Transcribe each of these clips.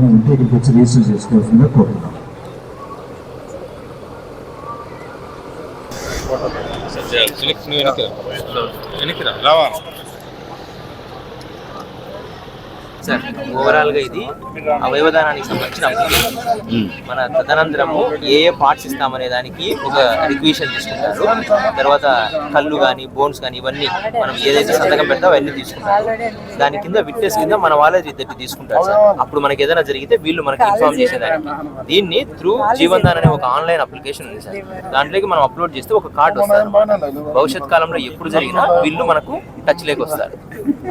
ఇక్కడికి వచ్చి రిజిస్టర్ చేసుకోవాల్సిందిగా కోరుతున్నాం. సార్ ఓవరాల్గా ఇది అవయవదానానికి సంబంధించిన అప్లికేషన్ మన తదనంతరము ఏ ఏ పార్ట్స్ ఇస్తామనే దానికి ఒక రిక్వేషన్ తీసుకుంటారు. తర్వాత కళ్ళు కానీ బోన్స్ కానీ ఇవన్నీ మనం ఏదైతే సంతకం పెడతామో అవన్నీ తీసుకుంటారు. దాని కింద విట్నెస్ కింద మన వాళ్ళే ఇద్దరు తీసుకుంటారు సార్. అప్పుడు మనకి ఏదైనా జరిగితే వీళ్ళు మనకి ఇన్ఫార్మ్ చేసేదానికి. దీన్ని త్రూ జీవన్ దాన్ అనే ఒక ఆన్లైన్ అప్లికేషన్ ఉంది సార్. దాంట్లోకి మనం అప్లోడ్ చేస్తే ఒక కార్డు వస్తుంది భవిష్యత్ కాలంలో ఎప్పుడు జరిగినా వీళ్ళు మనకు టచ్ లేక వస్తారు.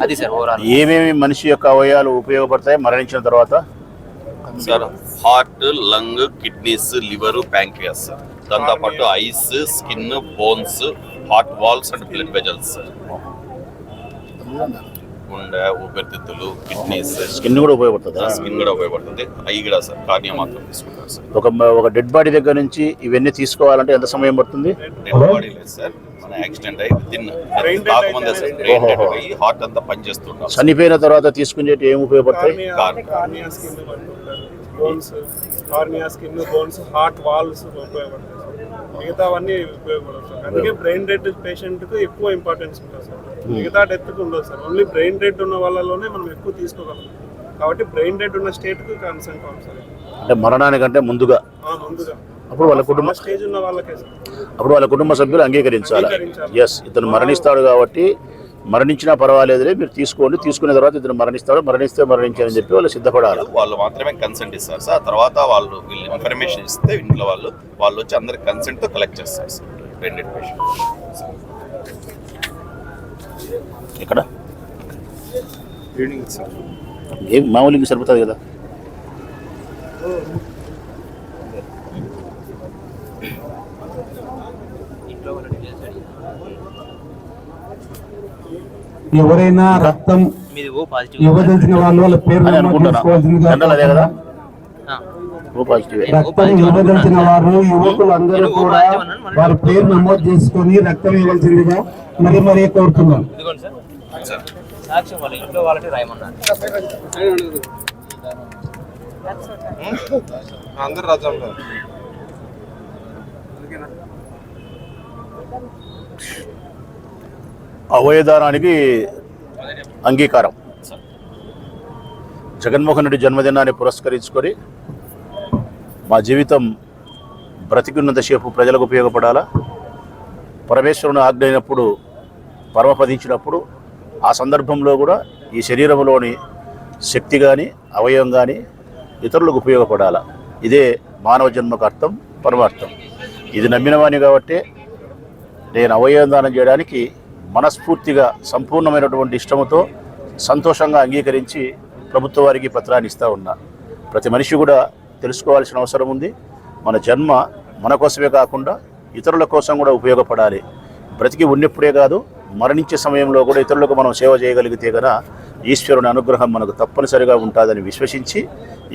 అది సార్ ఓవరాల్ ఏమేమి మనిషి యొక్క అవయవాలు ఉపయోగపడతాయి. మరణించిన తర్వాత? Sir heart lung kidneys liver pancreas. దాంతోపాటు eyes skin bones heart valves and blood vessels. Sir గుండె ఊపిరితిత్తులు కిడ్నీస్ స్కిన్ కూడా ఉపయోగపడుతుందా. స్కిన్ కూడా ఉపయోగపడుతుంది. అవి కూడా సార్ కార్నియా మాత్రం తీసుకుంటారు సార్. ఒక ఒక డెడ్ బాడీ దగ్గర నుంచి ఇవన్నీ తీసుకోవాలంటే ఎంత సమయం పడుతుంది? డెడ్ బాడీ లేదు సార్. మన యాక్సిడెంట్ అయ్యి కాకముందే సార్. బ్రెయిన్ డెడ్ అయ్యి హార్ట్ అంతా పనిచేస్తుంటాం చనిపోయిన తర్వాత తీసుకునేటి ఏమి ఉపయోగపడతాయి? Cornea. Cornea skin bones. Cornea skin bones heart valves ఉపయోగపడతాయి. సార్ మిగతావన్నీ ఉపయోగపడవు సార్. అందుకే బ్రెయిన్ డెడ్ పేషెంట్కు ఎక్కువ ఇంపార్టెన్స్ ఉంటుంది సార్. మిగతా డెత్కు ఉండదు సార్. ఓన్లీ బ్రెయిన్ డెడ్ ఉన్న వాళ్ళలోనే మనం ఎక్కువ తీసుకోగలం. కాబట్టి బ్రెయిన్ డెడ్ ఉన్న స్టేట్కు కన్సెంట్ కావాలి సార్. అంటే మరణానికంటే ముందుగా. ముందుగా. అప్పుడు వాళ్ళ కుటుంబ స్టేజ్ ఉన్న వాళ్ళకే సార్. అప్పుడు వాళ్ళ కుటుంబ సభ్యులు అంగీకరించాలి. ఎస్ ఇతను మరణిస్తాడు కాబట్టి మరణించినా పర్వాలేదులే మీరు తీసుకోండి. తీసుకున్న తర్వాత ఇతను మరణిస్తాడు. మరణిస్తే మరణించారని చెప్పి వాళ్ళు సిద్ధపడాలి. వాళ్ళు మాత్రమే కన్సెంట్ ఇస్తారు సార్. ఆ తర్వాత వాళ్ళు వీళ్ళు ఇన్ఫర్మేషన్ ఇస్తే ఇంట్లో వాళ్ళు వాళ్ళు వచ్చి అందరి consent తో కలెక్ట్ చేస్తారు సార్. పేషెంట్ ఇక్కడ ఏం మామూలుగా సరిపోతుంది కదా? ఎవరైనా రక్తం ఇవ్వదలిచిన వాళ్ళు వాళ్ళ పేరు కదా. ఆ. ఓ పాజిటివే రక్తం ఇవ్వదలిచిన వారు యువకులందరూ కూడా వారి పేరు నమోదు చేసుకొని రక్తం ఇవ్వాల్సిందిగా మరి మరీ కోరుతున్నాం ఇదిగోండి సార్. సాక్ష్యం వాళ్ళ ఇంట్లో వాళ్ళకి రాయమన్నారు అందరు రాజ్యాంగం అవయదానానికి అంగీకారం. జగన్మోహన్ రెడ్డి జన్మదినాన్ని పురస్కరించుకొని మా జీవితం బ్రతికున్నంతసేపు ప్రజలకు ఉపయోగపడాలా? పరమేశ్వరుని ఆజ్ఞ అయినప్పుడు పరమపదించినప్పుడు ఆ సందర్భంలో కూడా ఈ శరీరంలోని శక్తి కానీ అవయవం కానీ ఇతరులకు ఉపయోగపడాలా? ఇదే మానవ జన్మకు అర్థం పరమార్థం. ఇది నమ్మినవాణి కాబట్టి నేను అవయవం దానం చేయడానికి మనస్ఫూర్తిగా సంపూర్ణమైనటువంటి ఇష్టముతో సంతోషంగా అంగీకరించి ప్రభుత్వ వారికి పత్రాన్ని ఇస్తూ ఉన్నా. ప్రతి మనిషి కూడా తెలుసుకోవాల్సిన అవసరం ఉంది. మన జన్మ మన కోసమే కాకుండా ఇతరుల కోసం కూడా ఉపయోగపడాలి. బ్రతికి ఉన్నప్పుడే కాదు మరణించే సమయంలో కూడా ఇతరులకు మనం సేవ చేయగలిగితే కదా ఈశ్వరుని అనుగ్రహం మనకు తప్పనిసరిగా ఉంటుందని విశ్వసించి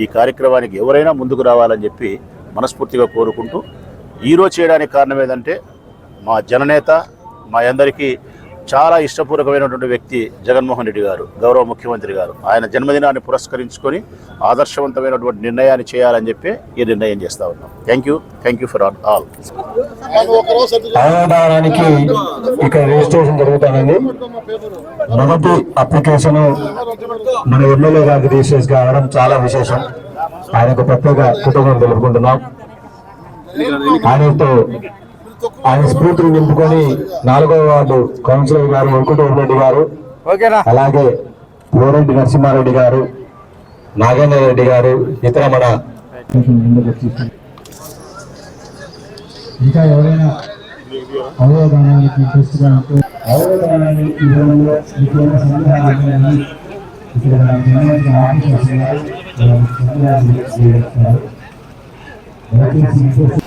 ఈ కార్యక్రమానికి ఎవరైనా ముందుకు రావాలని చెప్పి మనస్ఫూర్తిగా కోరుకుంటూ ఈరోజు చేయడానికి కారణం ఏంటంటే మా జననేత మా అందరికీ చాలా ఇష్టపూర్వకమైనటువంటి వ్యక్తి జగన్మోహన్ రెడ్డి గారు గౌరవ ముఖ్యమంత్రి గారు. ఆయన జన్మదినాన్ని పురస్కరించుకొని ఆదర్శవంతమైనటువంటి నిర్ణయాన్ని చేయాలని చెప్పి ఈ నిర్ణయం చేస్తా ఉన్నాం. Thank you thank you for all అవయవదానానికి ఇక్కడ రిజిస్ట్రేషన్ జరుగుతానండి. మొదటి అప్లికేషన్ మన ఎమ్మెల్యే గారికి రిజిస్ట్రేషన్ కావడం చాలా విశేషం. ఆయనకు ప్రత్యేక కుటుంబం తెలుపుకుంటున్నాం. ఆయనతో ఆయన స్ఫూర్తిని నింపుకొని నాలుగవ వార్డు కౌన్సిలర్ గారు వెంకటరెడ్డి రెడ్డి గారు అలాగే పోరెడ్డి నరసింహారెడ్డి గారు నాగేంద్ర రెడ్డి గారు ఇతర మన ఇంకా ఎవరైనా అవయవదానానికి అవయవదానాన్ని ఇవ్వడంలో ఇక్కడ ఆఫీసర్స్